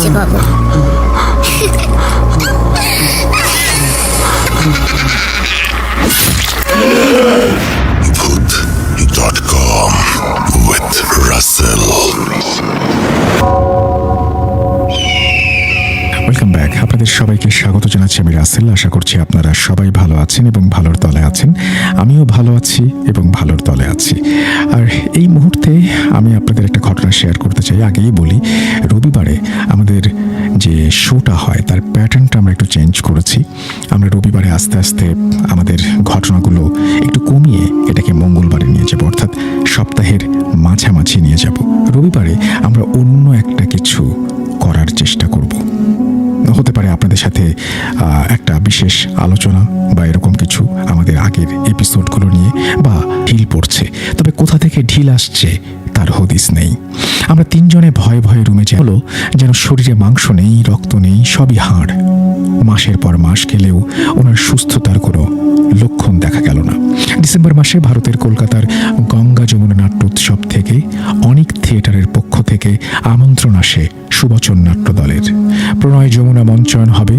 তোমাকে খুঁজে সবাইকে স্বাগত জানাচ্ছি আমি রাসেল। আশা করছি আপনারা সবাই ভালো আছেন এবং ভালোর তলে আছেন। আমিও ভালো আছি এবং ভালোর তলে আছি। আর এই মুহূর্তে আমি আপনাদের একটা ঘটনা শেয়ার করতে চাই। আগেই বলি, রবিবারে আমাদের যে শোটা হয়, তার প্যাটার্নটা আমরা একটু চেঞ্জ করেছি। আমরা রবিবারে আস্তে আস্তে আমাদের ঘটনাগুলো একটু কমিয়ে এটাকে মঙ্গলবারে নিয়ে যাব, অর্থাৎ সপ্তাহের মাঝামাঝি নিয়ে যাব। রবিবারে আমরা অন্য একটা কিছু করার চেষ্টা করব। হতে পারে আপনাদের সাথে একটা বিশেষ আলোচনা বা এরকম কিছু আমাদের আগের এপিসোডগুলো নিয়ে বা ঢিল পড়ছে। তবে কোথা থেকে ঢিল আসছে তার হদিস নেই। আমরা তিনজনে ভয়ে ভয়ে রুমে যে হলো, যেন শরীরে মাংস নেই, রক্ত নেই, সবই হাড়। মাসের পর মাস গেলেও ওনার সুস্থতার কোনো লক্ষণ দেখা গেল না। ডিসেম্বর মাসে ভারতের কলকাতার গঙ্গা যমুনা নাট্য উৎসব থেকে অনেক থিয়েটারের পক্ষ থেকে আমন্ত্রণ আসে সুবচন নাট্য দলের প্রণয় যমুনা মঞ্চায়ন হবে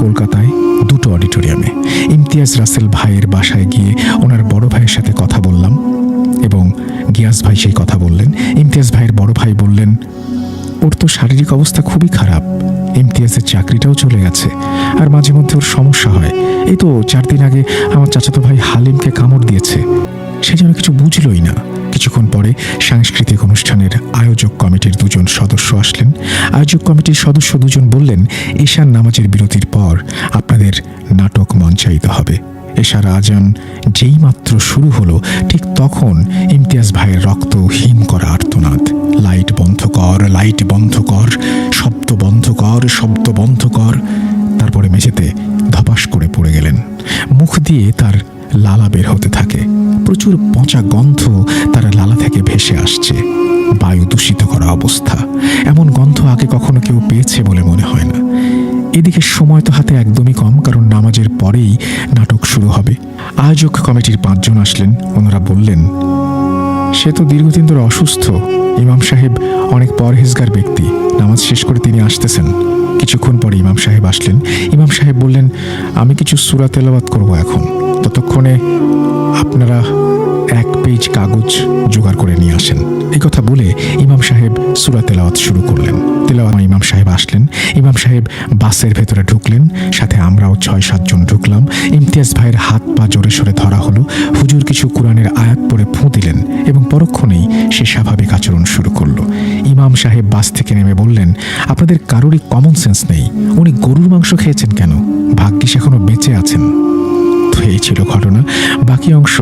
কলকাতায় দুটো অডিটোরিয়ামে। ইমতিয়াজ রাসেল ভাইয়ের বাসায় গিয়ে ওনার বড় ভাইয়ের সাথে কথা বললাম এবং গিয়াস ভাই সেই কথা বললেন। ইমতিয়াজ ভাইয়ের বড় ভাই বললেন, ওর তো শারীরিক অবস্থা খুবই খারাপ। ইমতিয়াজের চাকরিটাও চলে গেছে। আর মাঝে মধ্যে ওর সমস্যা হয়। এই তো চার দিন আগে আমার চাচাতো ভাই হালিমকে কামড় দিয়েছে। সে যেন কিছু বুঝলই না। কিছুক্ষণ পরে সাংস্কৃতিক অনুষ্ঠানের আয়োজক কমিটির দুজন সদস্য আসলেন। আয়োজক কমিটির সদস্য দুজন বললেন, ঈশান নামাজের বিরতির পর আপনাদের নাটক মঞ্চায়িত হবে। এশার আজান যেই মাত্র শুরু হলো, ঠিক তখন ইমতিয়াজ ভাইয়ের রক্ত হিম করা আর্তনাদ। লাইট বন্ধ কর, লাইট বন্ধ কর, শব্দ বন্ধ কর, শব্দ বন্ধ কর। তারপরে মেঝেতে ধপাস করে পড়ে গেলেন। মুখ দিয়ে তার লালা বের হতে থাকে। প্রচুর পচা গন্ধ ভেসে আসছে। বায়ু দূষিত করা অবস্থা। এমন গন্ধ আগে কখনো কেউ পেয়েছে বলে মনে হয় না। এদিকে সময় তো হাতে একদমই কম, কারণ নামাজের পরেই নাটক শুরু হবে। আয়োজক কমিটির পাঁচজন আসলেন। ওনারা বললেন, সে তো দীর্ঘদিন ধরে অসুস্থ। ইমাম সাহেব অনেক পরহেজগার ব্যক্তি। নামাজ শেষ করে তিনি আসতেছেন। কিছুক্ষণ পরে ইমাম সাহেব আসলেন। ইমাম সাহেব বললেন, আমি কিছু সুরা তেলাওয়াত করব এখন। ততক্ষণে আপনারা এক পেজ কাগজ জোগাড় করে নিয়ে আসেন। এই কথা বলে ইমাম সাহেব সুরা তেলাওয়াত শুরু করলেন। তেলাওয়াত ইমাম সাহেব আসলেন। ইমাম সাহেব বাসের ভেতরে ঢুকলেন। সাথে আমরাও ছয় সাতজন ঢুকলাম। ইমতিয়াজ ভাইয়ের হাত পা জোরে সরে ধরা হলো। হুজুর কিছু কোরআনের আয়াত পড়ে ফুঁ দিলেন এবং পরক্ষণেই সে স্বাভাবিক আচরণ শুরু করল। ইমাম সাহেব বাস থেকে নেমে বললেন, আপনাদের কারোরই কমন সেন্স নেই। উনি গরুর মাংস খেয়েছেন কেন? ভাগ্যিস এখনও বেঁচে আছেন। এই ছিল ঘটনা, বাকি অংশ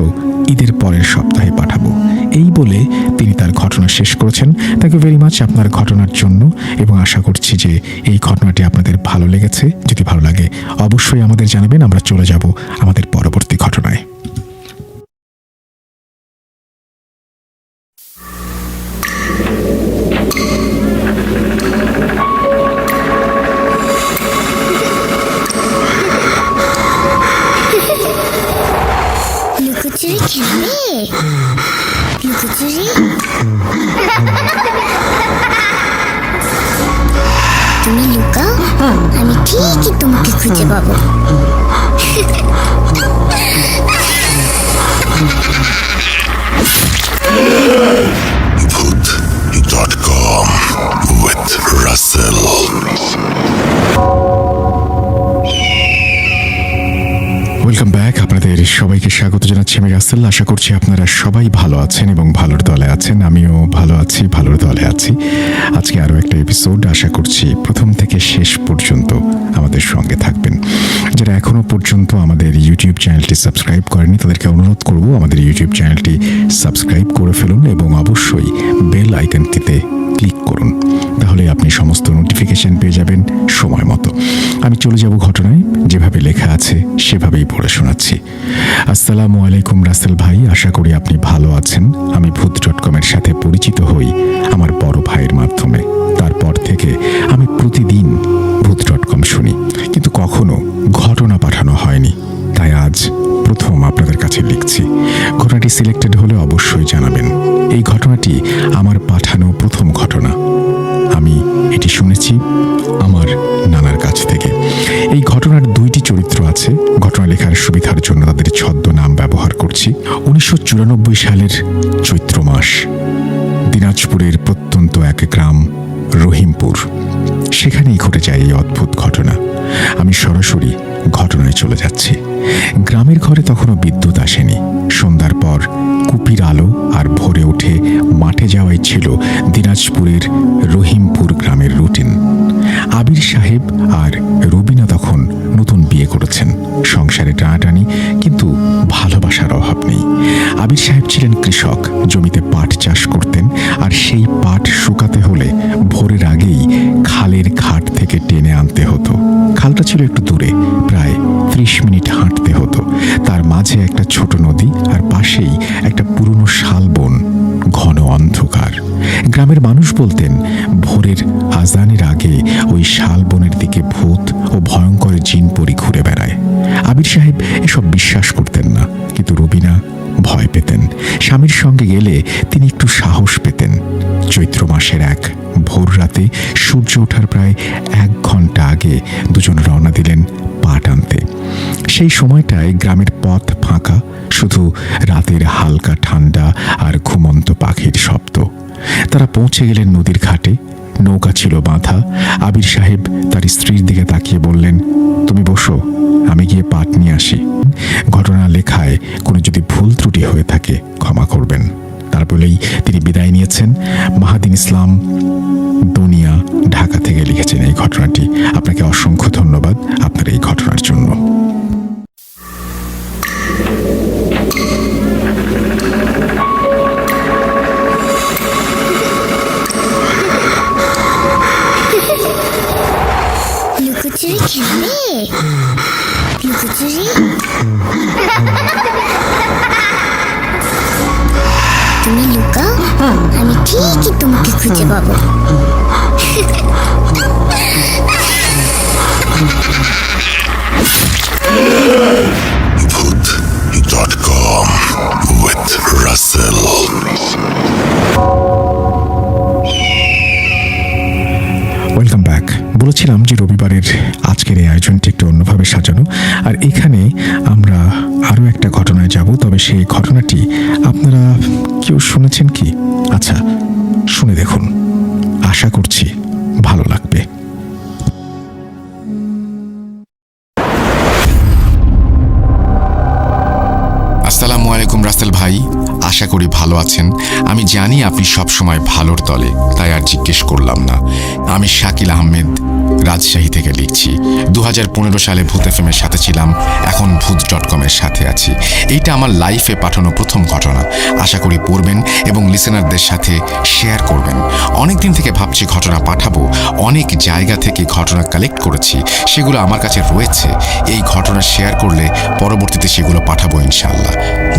ঈদের পরের সপ্তাহে পাঠাবো। এই বলে তিনি তার ঘটনা শেষ করেছেন। তাকে ভেরি মাচ আপনার ঘটনার জন্য এবং আশা করছি যে এই ঘটনাটি আপনাদের ভালো লেগেছে। যদি ভালো লাগে, অবশ্যই আমাদের জানাবেন। আমরা চলে যাব আমাদের পরবর্তী ঘটনায়। লুকোচুরি খেলবে লুকোচুরি তুমি লুকাও আমি ঠিকই তোমাকে খুঁজে পাবো Good.com রাসেল আশা করছি আপনারা সবাই ভালো আছেন এবং ভালোর দলে আছেন। আমিও ভালো আছি, ভালোর দলে আছি। আজকে আরও একটা এপিসোড আশা করছি প্রথম থেকে শেষ পর্যন্ত আমাদের সঙ্গে থাকবেন। যারা এখনও পর্যন্ত আমাদের ইউটিউব চ্যানেলটি সাবস্ক্রাইব করেনি তাদেরকে অনুরোধ করব আমাদের ইউটিউব চ্যানেলটি সাবস্ক্রাইব করে ফেলুন এবং অবশ্যই বেল আইকনটিতে ক্লিক করুন। তাহলে আপনি সমস্ত নোটিফিকেশন পেয়ে যাবেন সময় মতো। আমি চলে যাব ঘটনায়। সেভাবেই পড়ে শোনাচ্ছি। আসসালামু আলাইকুম রাসেল ভাই, আশা করি আপনি ভালো আছেন। আমি ভূত ডট কমের সাথে পরিচিত হই আমার বড় ভাইয়ের মাধ্যমে। তারপর থেকে আমি প্রতিদিন ভূত ডট কম শুনি, কিন্তু কখনো ঘটনা পাঠানো হয়নি। তাই আজ প্রথম আপনাদের কাছে লিখছি। ঘটনাটি সিলেক্টেড হলে অবশ্যই জানাবেন। এই ঘটনাটি আমার পাঠানো প্রথম ঘটনা। আমি এটি শুনেছি, আমার চুরানব্বই সালের চৈত্র মাস, দিনাজপুরের প্রত্যন্ত এক গ্রাম রহিমপুর। সেখানেই ঘটে যায় এই অদ্ভুত ঘটনা। আমি সরাসরি ঘটনায় চলে যাচ্ছি। গ্রামের ঘরে তখনও বিদ্যুৎ আসেনি। সন্ধ্যার পর কুপির আলো আর ভোরে উঠে মাঠে যাওয়াই ছিল দিনাজপুরের রহিমপুর গ্রামের রুটিন। আবির সাহেব আর রুবিনা তখন নতুন বিয়ে করেছেন। সংসারে টানাটানি ভালোবাসার অভাব নেই। আবির সাহেব ছিলেন কৃষক, জমিতে পাট চাষ করতেন আর সেই পাট শুকাতে হলে ভোরের আগেই খালের ঘাট থেকে টেনে আনতে হতো। খালটা ছিল একটু দূরে, প্রায় ত্রিশ মিনিট হাঁটতে হতো। তার মাঝে একটা ছোট নদী আর পাশেই একটা পুরনো শালবন, ঘন অন্ধকার। গ্রামের মানুষ বলতেন, ভোরের আজানের আগে ওই শালবনের দিকে ভূত ও ভয়ঙ্কর জিন পরি ঘুরে বেড়ায়। আবির সাহেব এসব বিশ্বাস করতেন না। কিন্তু রবিনা ভয় পেতেন। স্বামীর সঙ্গে গেলে তিনি একটু সাহস পেতেন। চৈত্র মাসের এক ভোর রাতে সূর্য ওঠার প্রায় এক ঘণ্টা আগে দুজন রওনা দিলেন পাট আনতে। সেই সময়টায় গ্রামের পথ ফাঁকা, শুধু রাতের হালকা ঠান্ডা আর ঘুমন্ত পাখির শব্দ। তারা পৌঁছে গেলেন নদীর ঘাটে। নৌকা ছিল বাঁধা। আবির সাহেব তার স্ত্রীর দিকে তাকিয়ে বললেন, তুমি বসো, আমি গিয়ে পাট নিয়ে আসি। ঘটনা লেখায় কোনো যদি ভুল ত্রুটি হয়ে থাকে, ক্ষমা করবেন। তার বলেই তিনি বিদায় নিয়েছেন। মাহাদিন ইসলাম দুনিয়া, ঢাকা থেকে লিখেছেন এই ঘটনাটি। আপনাকে অসংখ্য ধন্যবাদ আপনার এই ঘটনার জন্য। With Russell. ওয়েলকাম ব্যাক বলেছিলাম যে রবিবারের আজকের এই আয়োজনটি একটু অন্যভাবে সাজানো। আর এখানে আমরা আরও একটা ঘটনায় যাব তবে সেই ঘটনাটি আপনারা কেউ শুনেছেন কি? আচ্ছা শুনে দেখুন। আশা করছি ভালো লাগবে। ভালো আছেন? আমি জানি আপনি সব সময় ভালোর দলে, তাই আর জিজ্ঞেস করলাম না। আমি শাকিল আহমেদ, রাজশাহী থেকে লিখছি। দু হাজার পনেরো সালে ভূত এফ এর সাথে ছিলাম, এখন ভূত ডট কমের সাথে আছি। এইটা আমার লাইফে পাঠানো প্রথম ঘটনা। আশা করি পড়বেন এবং লিসেনারদের সাথে শেয়ার করবেন। অনেক দিন থেকে ভাবছি ঘটনা পাঠাবো, অনেক জায়গা থেকে ঘটনা কালেক্ট করেছি, সেগুলো আমার কাছে রয়েছে। এই ঘটনা শেয়ার করলে পরবর্তীতে সেগুলো পাঠাবো ইনশাল্লাহ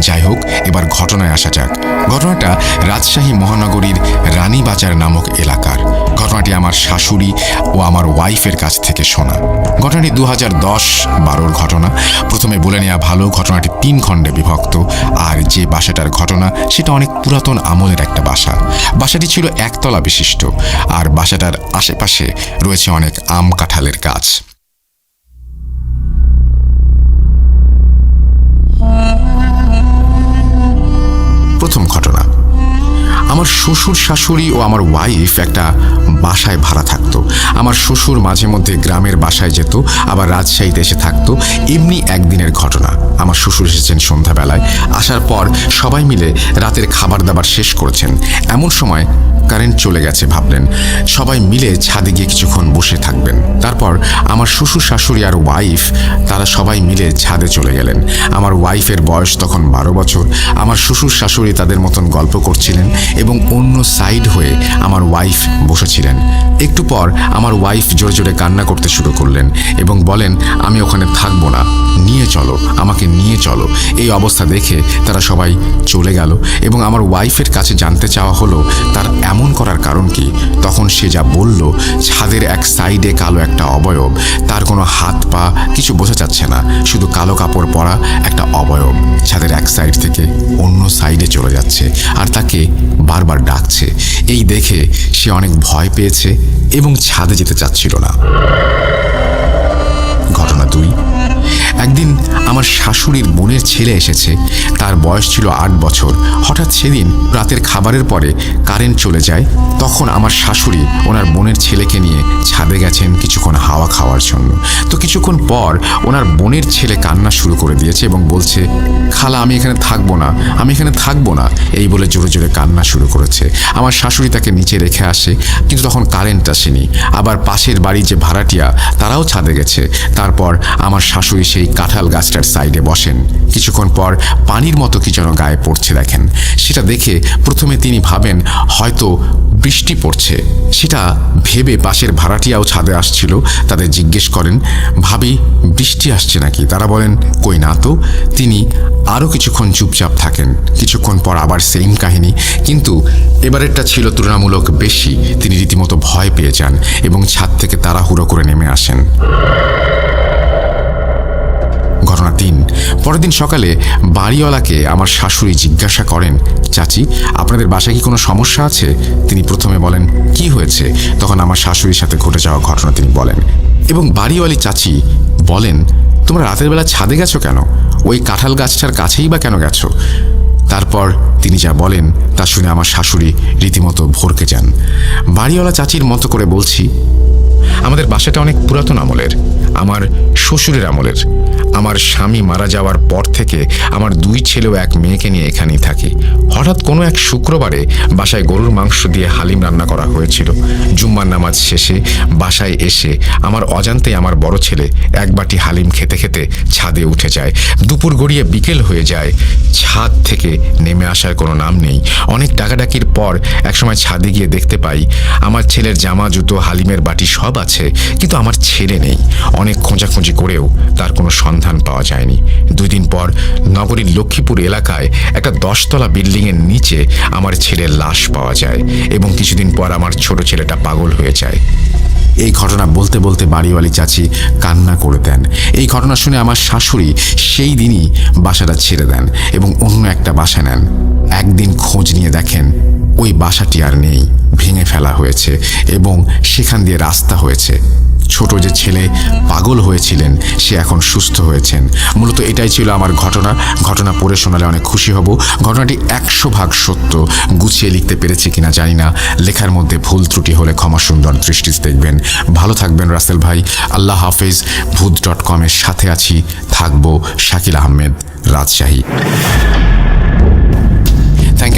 যাই হোক, এবার ঘটনায় আসা যাক। ঘটনাটা রাজশাহী মহানগরীর রানীবাজার নামক এলাকার। ঘটনাটি আমার শাশুড়ি ও আমার ওয়াইফের কাছ থেকে শোনা। ঘটনাটি দু হাজার দশ বারোর ঘটনা। প্রথমে বলে নেওয়া ভালো, ঘটনাটি তিন খণ্ডে বিভক্ত। আর যে বাসাটার ঘটনা, সেটা অনেক পুরাতন আমলের একটা বাসা। বাসাটি ছিল একতলা বিশিষ্ট। আর বাসাটার আশেপাশে রয়েছে অনেক আম কাঁঠালের গাছ। প্রথম ঘটনা। আমার শ্বশুর, শাশুড়ি ও আমার ওয়াইফ একটা বাসায় ভাড়া থাকতো। আমার শ্বশুর মাঝে মধ্যে গ্রামের বাসায় যেত, আবার রাজশাহীতে এসে থাকতো। এমনি একদিনের ঘটনা। আমার শ্বশুর এসেছেন সন্ধ্যাবেলায়। আসার পর সবাই মিলে রাতের খাবার দাবার শেষ করেছেন। এমন সময় কারেন্ট চলে গেছে ভাবলেন। সবাই মিলে ছাদে গিয়ে কিছুক্ষণ বসে থাকবেন। তারপর আমার শ্বশুর শাশুড়ি আর ওয়াইফ তারা সবাই মিলে ছাদে চলে গেলেন। আমার ওয়াইফের বয়স তখন বারো বছর। আমার শ্বশুর শাশুড়ি তাদের মতন গল্প করছিলেন এবং অন্য সাইড হয়ে আমার ওয়াইফ বসেছিলেন। একটু পর আমার ওয়াইফ জোরে জোরে কান্না করতে শুরু করলেন এবং বলেন, আমি ওখানে থাকব না। নিয়ে চলো, আমাকে নিয়ে চলো। এই অবস্থা দেখে তারা সবাই চলে গেল এবং আমার ওয়াইফের কাছে জানতে চাওয়া হলো, তার এমন করার কারণ কি? তখন সে যা বলল, ছাদের এক সাইডে কালো একটা অবয়ব, তার কোনো হাত পা কিছু বোঝা যাচ্ছে না, শুধু কালো কাপড় পরা একটা অবয়ব। ছাদের এক সাইড থেকে অন্য সাইডে চলে যাচ্ছে আর তাকে বারবার ডাকছে। এই দেখে সে অনেক ভয় পেয়েছে এবং ছাদে যেতে চাচ্ছিল না। ঘটনা দুই একদিন আমার শাশুড়ির বোনের ছেলে এসেছে। তার বয়স ছিল আট বছর। হঠাৎ সেদিন রাতের খাবারের পরে কারেন্ট চলে যায়, তখন আমার শাশুড়ি ওনার বোনের ছেলেকে নিয়ে ছাদে গেছেন কিছুক্ষণ হাওয়া খাওয়ার জন্য। তো কিছুক্ষণ পর ওনার বোনের ছেলে কান্না শুরু করে দিয়েছে এবং বলছে, খালা, আমি এখানে থাকব না, আমি এখানে থাকব না। এই বলে জোরে জোরে কান্না শুরু করেছে। আমার শাশুড়ি তাকে নিচে রেখে আসে, কিন্তু তখন কারেন্ট আসেনি। আবার পাশের বাড়ির যে ভাড়াটিয়া, তারাও ছাদে গেছে। তারপর আমার শাশুড়ি সেই কাঁঠাল গাছটার সাইডে বসেন। কিছুক্ষণ পর পানির মতো কি যেন গায়ে পড়ছে দেখেন। সেটা দেখে প্রথমে তিনি ভাবেন, হয়তো বৃষ্টি পড়ছে। সেটা ভেবে পাশের ভাড়াটিয়াও ছাদে আসছিল। তাদের জিজ্ঞেস করেন, ভাবি, বৃষ্টি আসছে নাকি? তারা বলেন, কই না তো। তিনি আরও কিছুক্ষণ চুপচাপ থাকেন। কিছুক্ষণ পর আবার সেম কাহিনী, কিন্তু এবারেরটা ছিল তুলনামূলক বেশি। তিনি রীতিমতো ভয় পেয়ে যান এবং ছাদ থেকে তাড়াহুড়ো করে নেমে আসেন। ঘটনা তিন পরের দিন সকালে বাড়িওয়ালাকে আমার শাশুড়ি জিজ্ঞাসা করেন, চাচি, আপনাদের বাসায় কি কোনো সমস্যা আছে? তিনি প্রথমে বলেন, কি হয়েছে? তখন আমার শাশুড়ির সাথে ঘটে যাওয়া ঘটনা তিনি বলেন। এবং বাড়িওয়ালি চাচি বলেন, তোমরা রাতের বেলা ছাদে গেছো কেন? ওই কাঁঠাল গাছটার কাছেই বা কেন গেছো? তারপর তিনি যা বলেন, তা শুনে আমার শাশুড়ি রীতিমতো ভরকে যান। বাড়িওয়ালা চাচির মতো করে বলছি, আমাদের বাসাটা অনেক পুরাতন আমলের, আমার শ্বশুরের আমলের। আমার স্বামী মারা যাওয়ার পর থেকে আমার দুই ছেলে এক মেয়েকে নিয়ে এখানেই থাকি। হঠাৎ কোনো এক শুক্রবারে বাসায় গরুর মাংস দিয়ে হালিম রান্না করা হয়েছিল। জুম্মার নামাজ শেষে বাসায় এসে আমার অজান্তে আমার বড় ছেলে এক বাটি হালিম খেতে খেতে ছাদে উঠে যায়। দুপুর গড়িয়ে বিকেল হয়ে যায়। ছাদ থেকে নেমে আসার কোনো নাম নেই। অনেক ডাকাডাকির পর একসময় ছাদে গিয়ে দেখতে পাই, আমার ছেলের জামা, জুতো, হালিমের বাটি সব আছে, কিন্তু আমার ছেলে নেই। অনেক খোঁজাখুঁজি করেও তার কোনো সন্ধান পাওয়া যায়নি। দুই দিন পর নগরীর লক্ষ্মীপুর এলাকায় একটা দশতলা বিল্ডিংয়ের নিচে আমার ছেলের লাশ পাওয়া যায় এবং কিছুদিন পর আমার ছোট ছেলেটা পাগল হয়ে যায়। এই ঘটনা বলতে বলতে বাড়িওয়ালি চাচি কান্না করে দেন। এই ঘটনা শুনে আমার শাশুড়ি সেই দিনই বাসাটা ছেড়ে দেন এবং অন্য একটা বাসা নেন। একদিন খোঁজ নিয়ে দেখেন ওই বাসাটি আর নেই, ভেঙে ফেলা হয়েছে এবং সেখান দিয়ে রাস্তা হয়েছে। ছোট যে ছেলে পাগল হয়েছিলেন, সে এখন সুস্থ হয়েছেন। মূলত এটাই ছিল আমার ঘটনা। ঘটনা পড়ে শোনালে অনেক খুশি হব। ঘটনাটি একশো ভাগ সত্য। গুছিয়ে লিখতে পেরেছি কিনা জানি না। লেখার মধ্যে ভুল ত্রুটি হলে ক্ষমা সুন্দর দৃষ্টিতে দেখবেন। ভালো থাকবেন রাসেল ভাই। আল্লাহ হাফেজ। ভূত ডট কমের সাথে আছি। থাকব Shakil Ahmed, Rajshahi.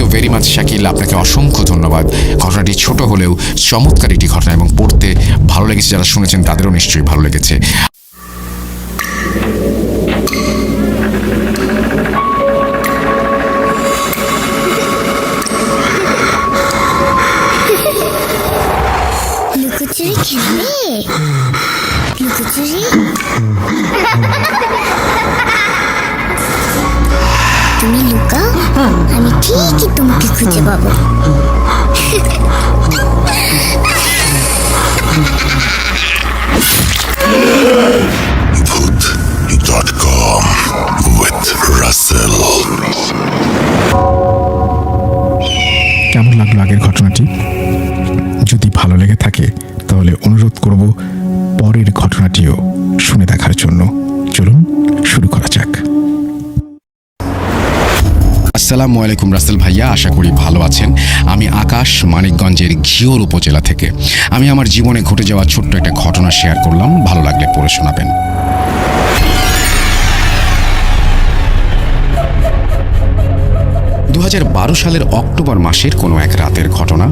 You very much Shakil আপনাকে অসংখ্য ধন্যবাদ। ঘটনাটি ছোট হলেও চমৎকার একটি ঘটনা এবং পড়তে ভালো লেগেছে যারা শুনেছেন তাদেরও নিশ্চয়ই ভালো লেগেছে। তুমি আমি ঠিকই তোমাকে খুঁজে পাবো। Voot.com with Russell. কেমন লাগল আগের ঘটনাটি? যদি ভালো লেগে থাকে তাহলে অনুরোধ করব পরের ঘটনাটিও শুনে দেখার জন্য। আসসালামু আলাইকুম রাসেল ভাইয়া, আশা করি ভালো আছেন। আমি আকাশ মানিকগঞ্জের ঘিওর উপজেলা থেকে। আমি আমার জীবনে ঘটে যাওয়া ছোট্ট একটা ঘটনা শেয়ার করলাম, ভালো লাগলে পড়ে শোনাবেন। দু হাজার বারো সালের অক্টোবর মাসের কোনো এক রাতের ঘটনা,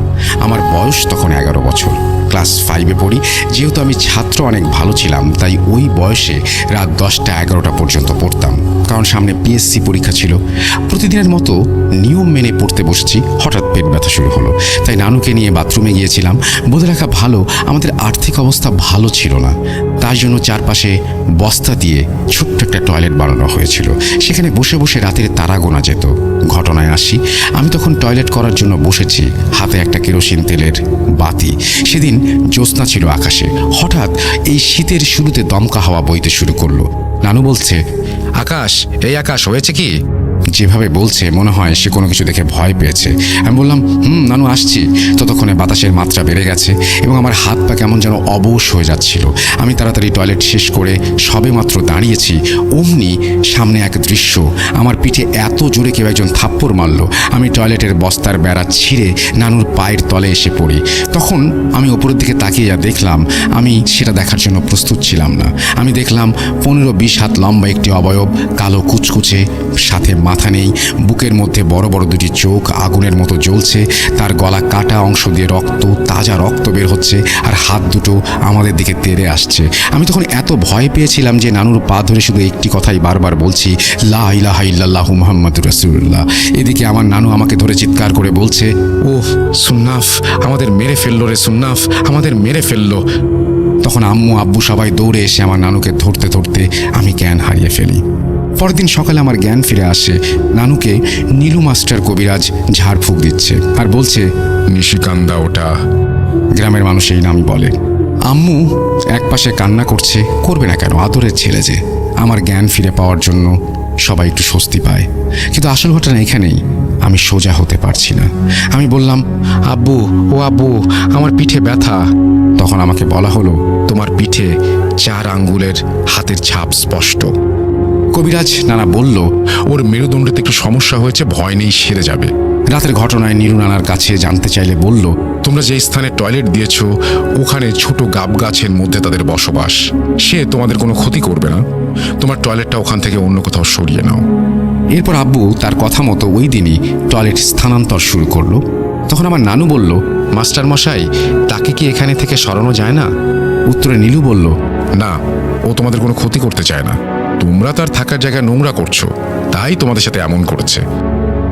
আমার বয়স তখন এগারো বছর। ক্লাস ফাইভে পড়ি, যেহেতু আমি ছাত্র অনেক ভালো ছিলাম, তাই ওই বয়সে রাত দশটা এগারোটা পর্যন্ত পড়তাম। কারণ সামনে পিএসসি পরীক্ষা ছিল। প্রতিদিনের মতো নিয়ম মেনে পড়তে বসেছি। হঠাৎ পেট ব্যথা শুরু হলো। তাই নানুকে নিয়ে বাথরুমে গিয়েছিলাম। বলে রাখা ভালো, আমাদের আর্থিক অবস্থা ভালো ছিল না। তাই জন্য চারপাশে বস্তা দিয়ে ছোট্ট একটা টয়লেট বানানো হয়েছিল। সেখানে বসে বসে রাতের তারা গোনা যেত। ঘটনায় আসি, আমি তখন টয়লেট করার জন্য বসেছি হাতে একটা কেরোসিন তেলের বাতি। সেদিন জ্যোৎস্না ছিল আকাশে। হঠাৎ এই শীতের শুরুতে দমকা হাওয়া বইতে শুরু করল। নানু বলছে আকাশ এই আকাশ হয়েছে কি? যেভাবে বলছে, মনে হয় সে কোনো কিছু দেখে ভয় পেয়েছে। আমি বললাম, হুম, নানু, আসছি। ততক্ষণে বাতাসের মাত্রা বেড়ে গেছে এবং আমার হাত পা কেমন যেন অবশ হয়ে যাচ্ছিল। আমি তাড়াতাড়ি টয়লেট শেষ করে সবে মাত্র দাঁড়িয়েছি, অমনি সামনে এক দৃশ্য। আমার পিঠে এত জোরে কেউ একজন থাপ্পড় মারল। আমি টয়লেটের বস্তার বেড়া ছিঁড়ে নানুর পায়ের তলে এসে পড়ি। তখন আমি ওপরের দিকে তাকিয়ে যা দেখলাম, আমি সেটা দেখার জন্য প্রস্তুত ছিলাম না। আমি দেখলাম পনেরো বিশ হাত লম্বা একটি অবয়ব, কালো কুচকুচে, সাথে মাথা নেই। বুকের মধ্যে বড় বড় দুটি চোখ আগুনের মতো জ্বলছে। তার গলা কাটা অংশ দিয়ে রক্ত, তাজা রক্ত বের হচ্ছে আর হাত দুটো আমাদের দিকে তেড়ে আসছে। আমি তখন এত ভয় পেয়েছিলাম যে নানুর পা ধরে শুধু একটি কথাই বারবার বলছি, লা ইলাহা ইল্লাল্লাহু রাসূলুল্লাহ। এদিকে আমার নানু আমাকে ধরে চিৎকার করে বলছে ও সুন্নাফ, আমাদের মেরে ফেলল রে সুন্নাফ, আমাদের মেরে ফেলল। তখন আম্মু আব্বু সবাই দৌড়ে এসে আমার নানুকে ধরতে ধরতে আমি জ্ঞান হারিয়ে ফেলি। পরের দিন সকালে আমার জ্ঞান ফিরে আসে। নানুকে নীলু মাস্টার কবিরাজ ঝাড়ফুঁক দিচ্ছে আর বলছে নিশিকান্দা ওটা। গ্রামের মানুষ এই নামই বলে। আম্মু একপাশে কান্না করছে করবে না কেন? আদরের ছেলে যে। আমার জ্ঞান ফিরে পাওয়ার জন্য সবাই একটু স্বস্তি পায়। কিন্তু আসল ঘটনা এখানেই আমি সোজা হতে পারছি না। আমি বললাম আব্বু ও আব্বু আমার পিঠে ব্যথা। তখন আমাকে বলা হলো তোমার পিঠে চার আঙ্গুলের হাতের ছাপ স্পষ্ট। কবিরাজ নানা বলল, ওর মেরুদণ্ডতে একটু সমস্যা হয়েছে, ভয় নেই, সেরে যাবে। রাতের ঘটনায় নীরু নানার কাছে জানতে চাইলে বলল, তোমরা যে স্থানে টয়লেট দিয়েছ, ওখানে ছোট গাব গাছের মধ্যে তাদের বসবাস। সে তোমাদের কোনো ক্ষতি করবে না। তোমার টয়লেটটা ওখান থেকে অন্য কোথাও সরিয়ে নাও। এরপর আব্বু তার কথা মতো ওই দিনই টয়লেট স্থানান্তর শুরু করল। তখন আমার নানু বলল, মাস্টার মশাই, তাকে কি এখানে থেকে সরানো যায় না? উত্তরে নীলু বলল, না, ও তোমাদের কোনো ক্ষতি করতে চায় না। তোমরা তার থাকার জায়গায় নোংরা করছ। তাই তোমাদের সাথে এমন করেছে।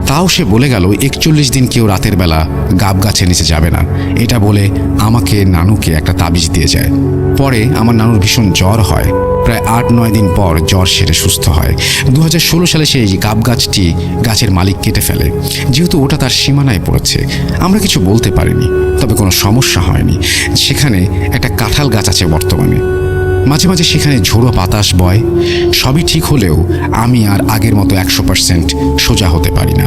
তাও সে বলে গেল, একচল্লিশ দিন কেউ রাতের বেলা গাব গাছের নিচে যাবে না। এটা বলে আমাকে নানুকে একটা তাবিজ দিয়ে যায়। পরে আমার নানুর ভীষণ জ্বর হয়। প্রায় আট, নয় দিন পর জ্বর সেরে সুস্থ হয়। দু হাজার ষোলো সালে সেই গাব গাছটি গাছের মালিক কেটে ফেলে। যেহেতু ওটা তার সীমানায় পড়েছে, আমরা কিছু বলতে পারিনি, তবে কোনো সমস্যা হয়নি। সেখানে একটা কাঁঠাল গাছ আছে বর্তমানে। মাঝে মাঝে সেখানে ঝোড়ো বাতাস বয়। সবই ঠিক হলেও আমি আর আগের মতো একশো পার্সেন্ট সোজা হতে পারি না।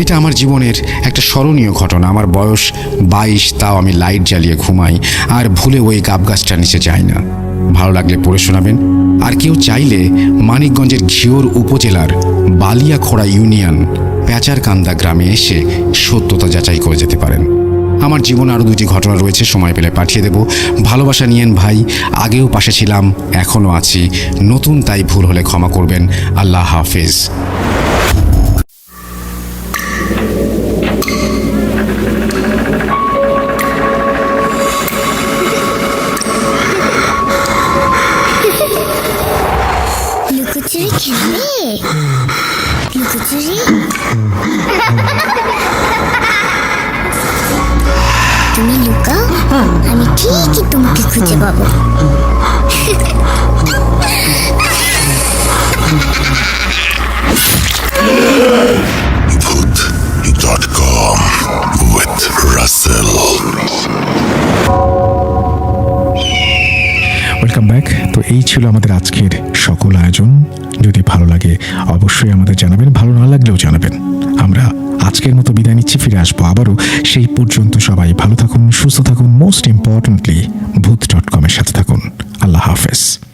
এটা আমার জীবনের একটা স্মরণীয় ঘটনা। আমার বয়স বাইশ, তাও আমি লাইট জ্বালিয়ে ঘুমাই আর ভুলে ওই গাব গাছটার নিচে যাই না। ভালো লাগলে পড়ে শোনাবেন। আর কেউ চাইলে মানিকগঞ্জের ঘিওর উপজেলার বালিয়াখোড়া ইউনিয়ন, প্যাচারকান্দা গ্রামে এসে সত্যতা যাচাই করে যেতে পারেন। আমার জীবনে আরও দুটি ঘটনা রয়েছে, সময় পেলে পাঠিয়ে দেব। ভালোবাসা নিয়েন ভাই, আগেও পাশে ছিলাম, এখনও আছি। নতুন তাই ভুল হলে ক্ষমা করবেন। আল্লাহ হাফেজ। তুমি লুকাও আমি ঠিকই তোমাকে খুঁজে পাবো। Voot.com with Russell. Welcome back তো এই ছিল আমাদের আজকের সকল আয়োজন। যদি ভালো লাগে অবশ্যই আমাদের জানাবেন। ভালো না লাগলেও জানাবেন। আমরা আজকের মতো বিদায় নিচ্ছি, ফিরে আসব আবারও। সেই পর্যন্ত সবাই ভালো থাকুন, সুস্থ থাকুন মোস্ট ইম্পর্ট্যান্টলি ভূত ডট কমের সাথে থাকুন। আল্লাহ হাফেজ।